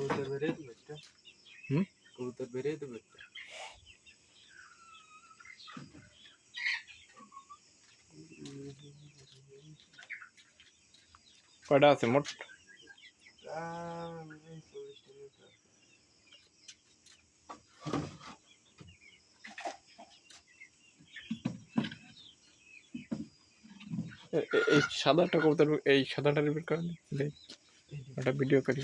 কবুতর বেরিয়ে দেবে একটা? হুম? কবুতর বেরিয়ে দেবে একটা? কয়টা আছে মোট? এই সাদাটা কবুতর এই সাদাটা রিপিট করেন। ওটা ভিডিও করি।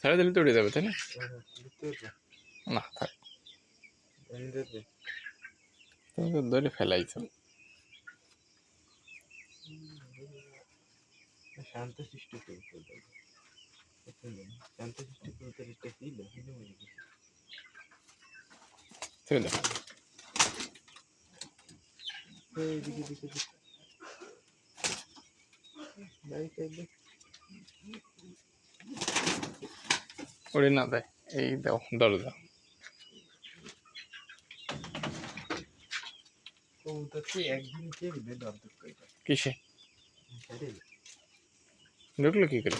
ছেড়ে দিলে তো যাবে, তাই না? না, থাক। তুমি তো ধরে ফেলাইছো। শান্ত সৃষ্টি করতে শান্ত সৃষ্টি করতে উড়ে না দেয় এই দাও। দরজা কিসে? ঢুকলো কি করে?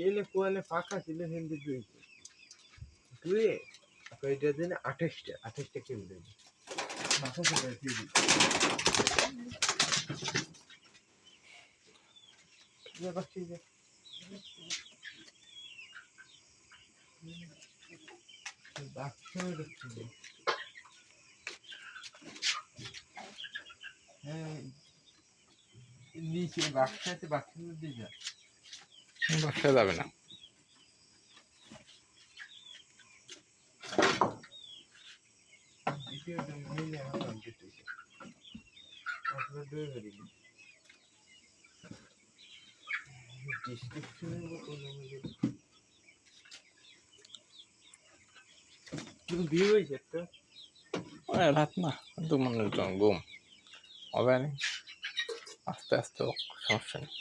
এলে কোয়ালে ফাঁকা ছিল হিন্দি দুই। দুই কয়টা দিন আঠাশটা আঠাশটা কেউ দেবে? মাথা থেকে দিয়ে দিই ব্যাপার ঠিক আছে বাক্সের ছিল হ্যাঁ নিচে বাক্স আছে বাক্সের মধ্যে যা যাবে না। ভিডিওটা মিলে আমার কমপ্লিট হয়েছে আপলোড হয়ে গেল ডিসক্রিপশনের মতো আমাদের তুমি বিয়ে হয়েছে একটা? ওই রাত না দু মিনিট ঘুম। হবে না? আস্তে আস্তে সমস্যা নেই।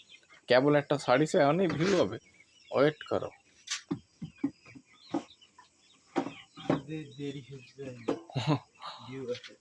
কেবল একটা শাড়ি চাই অনেক ভিউ হবে। ওয়েট করো। দেরি হয়ে যায়। ভিউ আছে